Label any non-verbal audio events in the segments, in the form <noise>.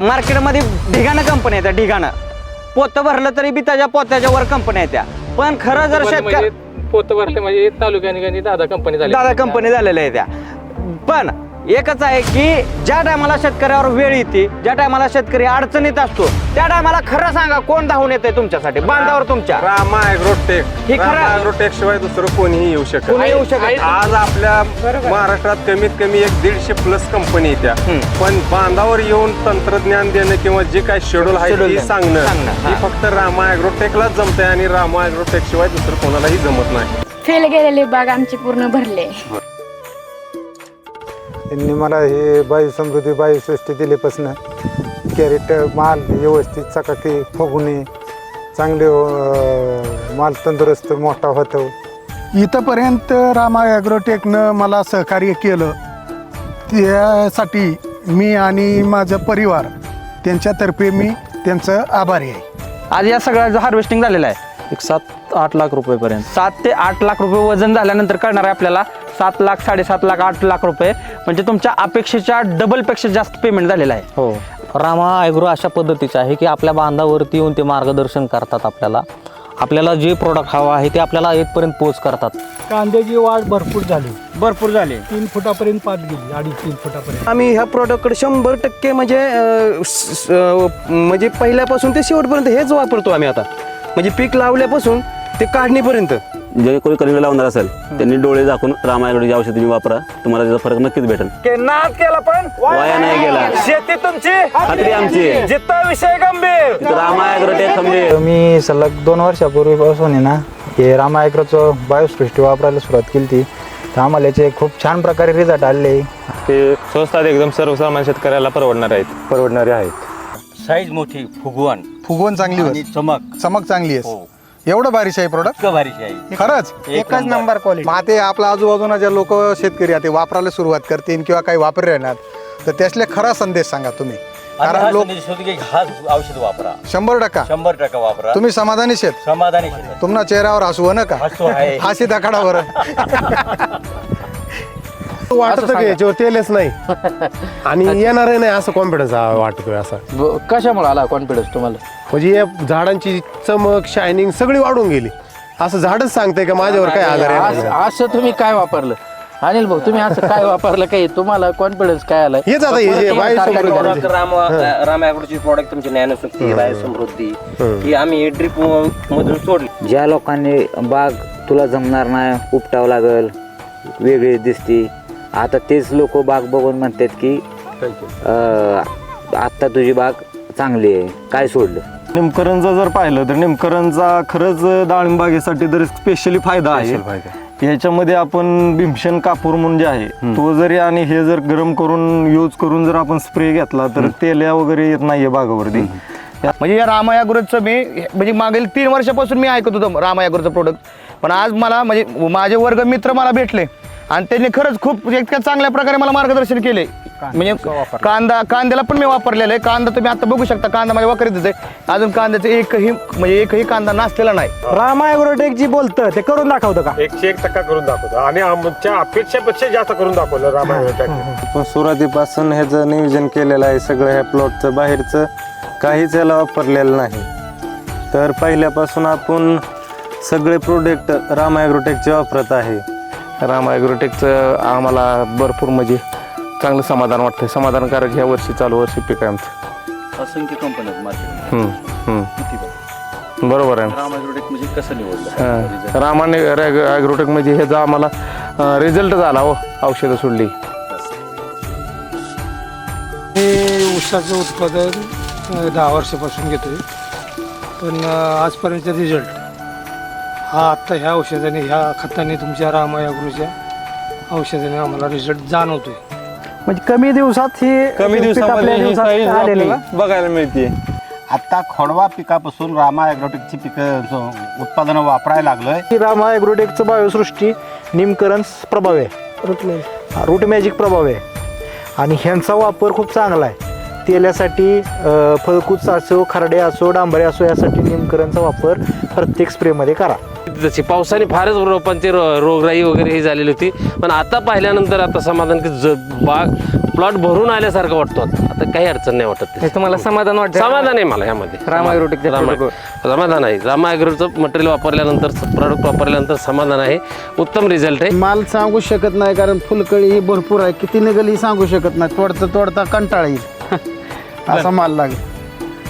मार्केटमध्ये ढिगाणं कंपनी आहे त्या ढिगाणं. पोतं भरलं तरी बी त्याच्या पोत्याच्या वर कंपनी आहे त्या. पण खरं जर शेतकरी म्हणजे पोत म्हणजे तालुक्याने दादा कंपनी झाली. दादा कंपनी झालेल्या आहे त्या. पण एकच आहे की ज्या टायमाला शेतकऱ्यावर वेळ येते ज्या टायमाला शेतकरी अडचणीत असतो त्या टायमाला खरं सांगा कोण धावून येते तुमच्यासाठी बांधावर तुमच्या. रामा ॲग्रोटेक हे खरं- रामा ॲग्रोटेक शिवाय दुसरं कोणीही येऊ शकत कोणी येऊ शकत आज आपल्या महाराष्ट्रात कमीत कमी एक दीडशे प्लस कंपनी येत्या. हम्म. पण बांधावर येऊन तंत्रज्ञान देणं किंवा जे काय शेड्यूल आहे Schedule ते देणं. सांगणं सांगणं, ही हा. फक्त रामा ॲग्रोटेकलाच जमतंय आणि रामा ॲग्रोटेक शिवाय दुसरं कोणालाही जमत नाही. फेल गेलेले बाग आमचे पूर्ण भरले. त्यांनी मला हे बायू समृद्धी बायू सृष्टी दिलीपासनं कॅरेट माल व्यवस्थित चकाकी फुगणे चांगले अं, माल तंदुरुस्त मोठा होतो. इथंपर्यंत रामा ॲग्रोटेकनं मला सहकार्य केलं. त्यासाठी मी आणि माझं परिवार त्यांच्यातर्फे मी त्यांचं आभारी आहे. आज या सगळ्याचं हार्वेस्टिंग झालेलं आहे. एक सात आठ लाख रुपयेपर्यंत. सात ते आठ लाख रुपये वजन झाल्यानंतर कळणार आहे आपल्याला सात लाख साडेसात लाख आठ लाख रुपये. म्हणजे तुमच्या अपेक्षेच्या डबलपेक्षा जास्त पेमेंट झालेलं आहे. हो. रामा ॲग्रो अशा पद्धतीचे आहे की आपल्या बांधावरती येऊन ते मार्गदर्शन करतात आपल्याला. आपल्याला जे प्रोडक्ट हवं आहे ते आपल्याला इथपर्यंत पोच करतात. कांद्याची वाढ भरपूर झाली. भरपूर झाले. तीन फुटापर्यंत पात गेली अडीच तीन फुटापर्यंत. आम्ही ह्या प्रॉडक्टकडे शंभर टक्के म्हणजे अं, स- स- अं, म्हणजे पहिल्यापासून ते शेवटपर्यंत हेच वापरतो आम्ही आता. म्हणजे पीक लावल्यापासून ते काढणीपर्यंत. जे कोणी कलिंगड लावणार असेल त्यांनी डोळे झाकून रामायगडची औषध तुम्ही वापरा तुम्हाला त्याचा फरक नक्कीच भेटेल. नाद केला पण वाया नाही गेला. शेती तुमची खात्री आमची. जित्ता विषय गंभीर. तिथं खंबीर. मी सलग दोन वर्षापूर्वीपासून आहे ना हे रामायग्रोचं बायोसृष्टी वापरायला सुरुवात केली ती तर आम्हाला याचे खूप छान प्रकारे रिझल्ट आले. ते स्वस्तात एकदम सर्वसामान्य शेतकऱ्याला परवडणार आहेत. परवडणारे आहेत. साईज मोठी फुगवण. फुगवण चांगली होती. चमक. चमक चांगली आहे. एवढं भारीच आहे प्रोडक्ट भारीची आहे. खरंच? एकच नंबर. क्वालिटी मग ते आपल्या आजूबाजूला ज्या लोक शेतकरी आहे ते वापरायला सुरुवात करतील किंवा काही वापर राहणार. तर त्यासले खरा संदेश सांगा तुम्ही. कारण लोक हा औषध वापरा. शंभर टक्का. शंभर टक्का वापरा. तुम्ही समाधानी शेत? समाधानी तुम्हाला चेहऱ्यावर हसू हो नका हसू आहे. <laughs> हासी दाखडा बरं. <laughs> वाटत की याच्यावर तेलच नाही. <laughs> आणि येणारही नाही असं कॉन्फिडन्स वाटतोय असा. कशामुळे आला कॉन्फिडन्स तुम्हाला? म्हणजे या झाडांची चमक शायनिंग सगळी वाढून गेली. असं झाडच सांगतंय का माझ्यावर काय आजार आहे असं असं तुम्ही काय वापरलं? अनिल भाऊ तुम्ही असं काय वापरलं काय तुम्हाला कॉन्फिडन्स काय हेच आता हे जे राम राम ॲग्रोची प्रोडक्ट तुमची ज्ञानशक्ती बाय समृद्धी ही. आम्ही ड्रिप मधून सोडली. ज्या लोकांनी बाग तुला जमणार नाही उपटावं लागल वेगळी दिसती आता तेच लोक बाग बघून म्हणतात की अं, आत्ता तुझी बाग चांगली आहे काय सोडलं? निमकरणचा जर पाहिलं तर निमकरणचा खरंच डाळिंबागेसाठी तर स्पेशली फायदा आहे. ह्याच्यामध्ये आपण भीमशन कापूर म्हणून जे आहे तो जरी आणि हे जर गरम करून यूज करून जर आपण स्प्रे घेतला तर तेल्या वगैरे येत नाहीये बागावरती. म्हणजे या रामायागुरूचं मी म्हणजे मागील तीन वर्षापासून मी ऐकत होतो रामायागुरूचं प्रोडक्ट पण आज मला म्हणजे माझे वर्ग मित्र मला भेटले. आणि त्यांनी खरंच खूप इतक्या चांगल्या प्रकारे मला मार्गदर्शन केले. म्हणजे कांदा कांद्याला पण मी वापरलेला आहे. कांदा तुम्ही आता बघू शकता कांदा माझ्या वाकरीतच आहे अजून कांद्याचं एकही म्हणजे एकही कांदा नाचलेला नाही. रामायग्रोटेक जी बोलतं ते करून दाखवतं का? एकशे एक टक्का करून दाखवतो. आणि आमच्या अपेक्षेपेक्षा जास्त करून दाखवलं रामायण पण सुरुवातीपासून ह्याचं नियोजन केलेलं आहे सगळं ह्या प्लॉटचं बाहेरचं काहीच याला वापरलेलं नाही. तर पहिल्यापासून आपण सगळे प्रोडक्ट राम ॲग्रोटेकचे वापरत आहे. राम ॲग्रोटेकचं आम्हाला भरपूर म्हणजे चांगलं समाधान वाटतंय. समाधानकारक ह्या वर्षी चालू वर्षी पीक आहे आमचं. असंख्य कंपन्या मार्केट हम्म, हम्म. बरोबर आहे. म्हणजे कसं निवडलं? हां. रामाने ॲग्रोटेक म्हणजे ह्याचा आम्हाला रिझल्ट झाला हो औषधं सोडली. हे ऊसाचं उत्पादन अ, दहा वर्षापासून घेतोय. पण अ, आजपर्यंत रिझल्ट हा आत्ता ह्या औषधाने ह्या खताने तुमच्या रामायागुरूच्या औषधाने आम्हाला रिझल्ट जाणवतोय. म्हणजे कमी दिवसात ही कमी पीक आपल्या दिवसामध्ये ही दिवसात size आलेली. आपल्याला बघायला मिळते. आता खोडवा पिकापासून रामा ॲग्रोटेकची पिकं उत्पादनं वापरायला लागलोय. ही रामा ॲग्रोटेकचं बायोसृष्टी निमकरण प्रभाव आहे. रूट मॅजिक प्रभाव आहे. आणि ह्यांचा वापर खूप चांगला आहे. तेल्यासाठी अ, फळकूच असो खरडे असो डांबरे असो यासाठी निमकरणचा वापर प्रत्येक स्प्रेमध्ये करा. होती तशी पावसाने फारच रोपांची रो- रोगराई वगैरे ही झालेली होती. पण आता पाहिल्यानंतर आता समाधान की ज बाग प्लॉट भरून आल्यासारखं वाटतो. आता आता काही अडचण नाही वाटत. तुम्हाला समाधान वाटतं? समाधान आहे मला यामध्ये. राम ॲग्रोटेकच्या राम- product समाधान आहे. रामा ॲग्रोचं मटेरियल वापरल्यानंतर प्रॉडक्ट वापरल्यानंतर समाधान आहे. उत्तम रिझल्ट आहे. माल सांगू शकत नाही कारण फुलकळी ही भरपूर आहे. किती निघाल ही सांगू शकत नाही. तोडता तोडता कंटाळा येईल. <laughs> असा माल लागेल.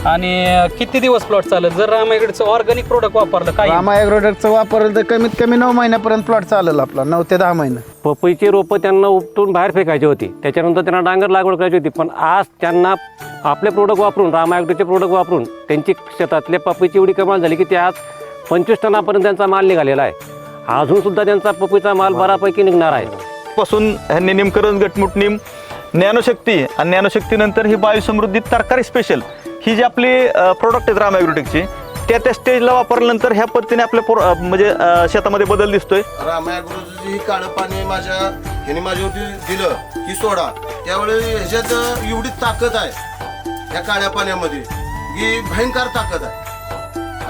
आणि किती दिवस प्लॉट चालत जर रामायगडचं ऑर्गॅनिक प्रोडक्ट वापरलं काय? रामा ॲग्रोडक्टचं वापरलं तर कमीत कमी नऊ महिन्यापर्यंत प्लॉट चालेल आपला नऊ ते दहा महिने. पपईची रोपं त्यांना उपटून बाहेर फेकायची होती. त्याच्यानंतर त्यांना डांगर लागवड करायची होती. पण आज त्यांना आपले प्रोडक्ट वापरून रामायग्रोचे प्रोडक्ट वापरून त्यांची शेतातल्या पपईची एवढी कमाल झाली की ते आज पंचवीस टनापर्यंत त्यांचा माल निघालेला आहे. अजून सुद्धा त्यांचा पपईचा माल बऱ्यापैकी निघणार आहे. पासून ह्यांनी निमकरण गटमुट निम ज्ञानशक्ती आणि ज्ञानशक्तीनंतर ही बायोसमृद्धी तरकारी स्पेशल ही जी आपली प्रोडक्ट आहेत रामॅग्रोटेकची त्या त्या स्टेजला वापरल्यानंतर ह्या पद्धतीने आपल्या pro- म्हणजे अं, शेतामध्ये बदल दिसतोय. रामायागुरुचं ही काळं पाणी माझ्या ह्याने माझ्यावरती दिलं की सोडा. त्यावेळी ह्याच्यात एवढी ताकद आहे या काळ्या पाण्यामध्ये की भयंकर ताकद आहे.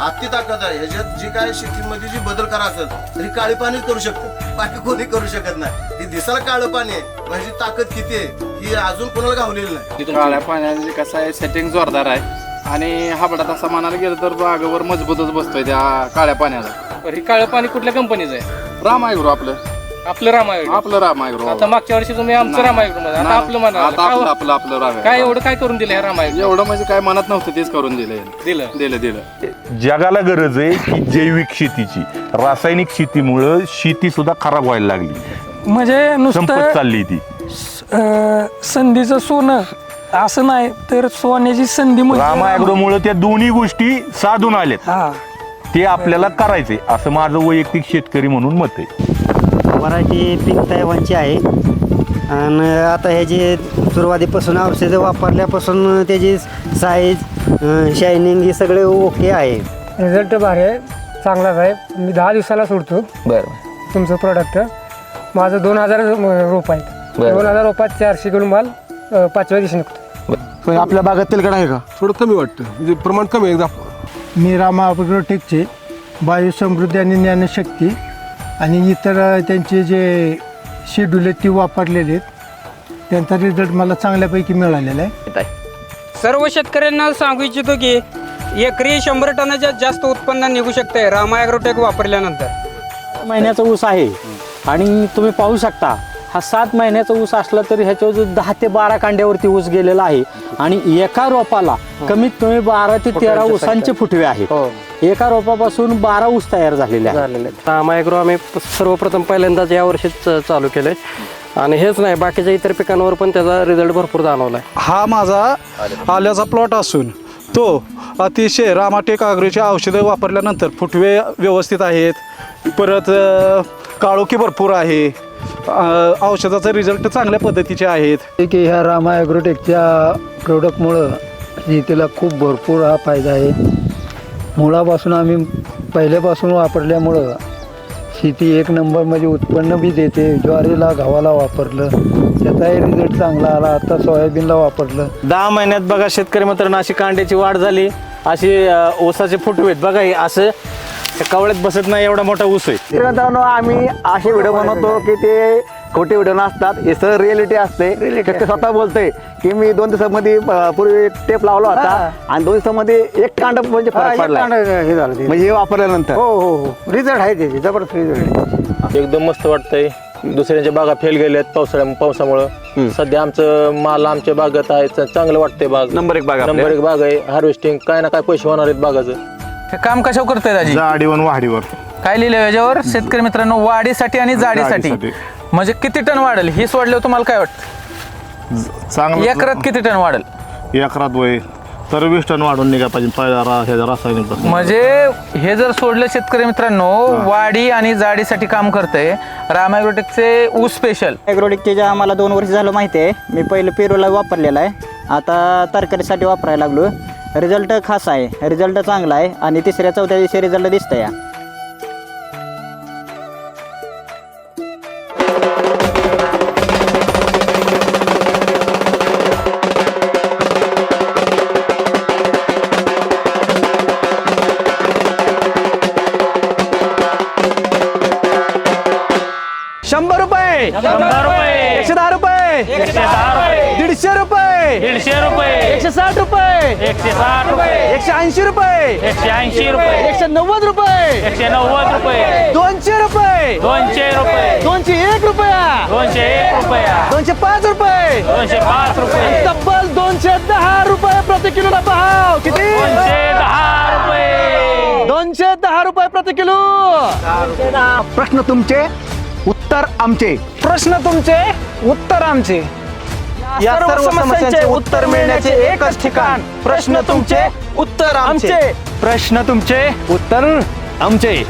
अति ताकद आहे. ह्याच्यात जी काय शेतीमध्ये जी बदल करा असेल तरी काळे पाणी करू शकतो. बाकी कोणी करू शकत नाही. ही दिसायला काळं पाणी आहे. माझी ताकद किती आहे? ही अजून कोणाला गावलेली नाही. काळ्या पाण्याचे कसं आहे? सेटिंग जोरदार आहे. आणि हाबडा तसा म्हणायला गेलं तर बागावर मजबूतच बसतोय त्या काळ्या पाण्याला. हे काळं पाणी कुठल्या कंपनीचं आहे? राम ॲग्रो आपलं. आपलं रामायगड आपलं राम ॲग्रो आता मागच्या वर्षी तुम्ही आमचं आता आपलं म्हणा आता आपलं आपलं आपलं राम काय एवढं काय करून दिलं रामायगड एवढं म्हणजे काय मनात नव्हतं तेच करून दिलं दिलं. दिलं दिलं. जगाला गरज आहे की जैविक शेतीची. रासायनिक शेतीमुळं शेती सुद्धा खराब व्हायला लागली. म्हणजे संपत नुसतं चालली ती. संधीचं सोनं असं नाही तर सोन्याची संधी रामा ॲग्रोमुळं त्या दोन्ही गोष्टी साधून आल्यात. हा. ते आपल्याला करायचे असं माझं वैयक्तिक शेतकरी म्हणून मत आहे. व्हरायटी पिक तैवानची आहे. आणि आता ह्याची सुरुवातीपासून औषधं वापरल्यापासून त्याची साईज शायनिंग हे सगळे ओके आहे. रिझल्ट भारी आहे. चांगलाच आहे मी दहा दिवसाला सोडतो. बरं. तुमचं प्रोडक्ट माझं दोन हजार रोप आहेत. दोन हजार रोपात चारशे किलो माल अं, पाचव्या दिवशी निघतो. आपल्या बागात तेलकट आहे का? थोडं कमी वाटतं. म्हणजे प्रमाण कमी एकदा. मी रामा अग्रोटेकचे बायोसमृद्धी आणि ज्ञानशक्ती आणि इतर त्यांचे जे शेड्यूल आहेत ती वापरलेले आहेत. त्यांचा रिझल्ट मला चांगल्यापैकी मिळालेला आहे. सर्व शेतकऱ्यांना सांगू इच्छितो की एकरी शंभर टनाच्या जास्त उत्पन्न निघू शकते रामा ॲग्रोटेक वापरल्यानंतर. महिन्याचा ऊस आहे. आणि तुम्ही पाहू शकता हा सात महिन्याचा ऊस असला तरी ह्याच्यावर जो दहा ते बारा कांड्यावरती ऊस गेलेला आहे. आणि एका रोपाला कमीत कमी बारा ते तेरा ऊसांचे फुटवे आहेत. एका रोपापासून बारा ऊस तयार झालेले आहेत. रामायग्रो आम्ही सर्वप्रथम पहिल्यांदाच या वर्षीच चालू केलंय. आणि हेच नाही बाकीच्या इतर पिकांवर पण त्याचा रिझल्ट भरपूर जाणवला आहे हा माझा आल्याचा प्लॉट असून तो अतिशय रामाटेक आग्रोची औषधं वापरल्यानंतर फुटवे व्यवस्थित आहेत. परत काळोखी भरपूर आहे. औषधाचा रिझल्ट चांगल्या पद्धतीचे आहेत. की ह्या रामा ॲग्रोटेकच्या प्रोडक्टमुळं शेतीला खूप भरपूर हा फायदा आहे. मुळापासून आम्ही पहिल्यापासून वापरल्यामुळं शेती एक नंबर म्हणजे उत्पन्न बी देते. ज्वारीला गव्हाला वापरलं. त्याचाही रिझल्ट चांगला आला. आता सोयाबीनला वापरलं. दहा महिन्यात बघा शेतकरी मित्रांनो अशी कांड्याची वाढ झाली. अशी अ, ऊसाचे फुटवेत बघा हे असं कवळ्यात बसत नाही एवढा मोठा ऊस आहे मित्रांनो आम्ही असे व्हिडिओ बनवतो की ते खोटे व्हिडिओ नसतात हे सर रिअलिटी असते. शेतकरी स्वतः बोलते की मी दोन दिवसामध्ये अं, पूर्वी टेप लावला होता आणि दोन दिवसामध्ये एक कांड म्हणजे फरक पडला हे झालं ते. म्हणजे हे वापरल्यानंतर? हो हो हो. रिझल्ट आहे त्याचे जबरदस्त रिझल्ट आहे. एकदम मस्त वाटतंय. दुसऱ्यांच्या बागा फेल गेल्यात पावसाळ्या पावसामुळं. सध्या आमचं माल आमच्या बागेत आहे च- चांगलं वाटतंय बाग. नंबर एक बाग आपल्या. नंबर एक बाग आहे. हार्वेस्टिंग काय ना काय पैसे होणार आहेत बागाचं. हे काम कशावर करतोय जाडीवर वाढीवर. काय लिहिलं याच्यावर? शेतकरी मित्रांनो वाढीसाठी आणि जाडीसाठी. जाडीसाठी. म्हणजे किती टन वाढेल? ही सोडल्यावर तुम्हाला काय वाटतं? चांगलं एकरात किती टन वाढेल? एकरात वय. तर वीस टन वाढून निघा पाहिजे. रा- ह्याच्या रासायनिक म्हणजे हे जर सोडलं शेतकरी मित्रांनो वाढी आणि जाडीसाठी काम करतंय. रामायग्रोटेकचे ऊस स्पेशल ॲग्रोटेकचे जे आम्हाला दोन वर्ष झालं माहिती आहे मी पहिलं पेरूला वापरलेलं आहे. आता तरकारीसाठी वापरायला लागलो. रिझल्ट खास आहे. रिझल्ट चांगला आहे आणि तिसऱ्या चौथ्या दिवशी रिझल्ट दिसतं या रुपये एकशे दहा रुपये. दीडशे रुपये. दीडशे रुपये. एकशे साठ रुपये. एकशे साठ रुपये. एकशे ऐंशी रुपये. एकशे ऐंशी रुपये. एकशे नव्वद रुपये. एकशे नव्वद रुपये. दोनशे रुपये. दोनशे रुपये. दोनशे एक रुपया. दोनशे एक रुपया. दोनशे पाच रुपये. दोनशे पाच रुपये. तब्बल दोनशे दहा रुपये प्रति किलोला भाव. किती? दोनशे दहा रुपये. दोनशे दहा रुपये प्रति किलो. प्रश्न तुमचे? उत्तर आमचे. प्रश्न तुमचे उत्तर आमचे. या सर्व समस्यांचे उत्तर मिळण्याचे एकच ठिकाण. प्रश्न तुमचे उत्तर आमचे. प्रश्न तुमचे उत्तर आमचे.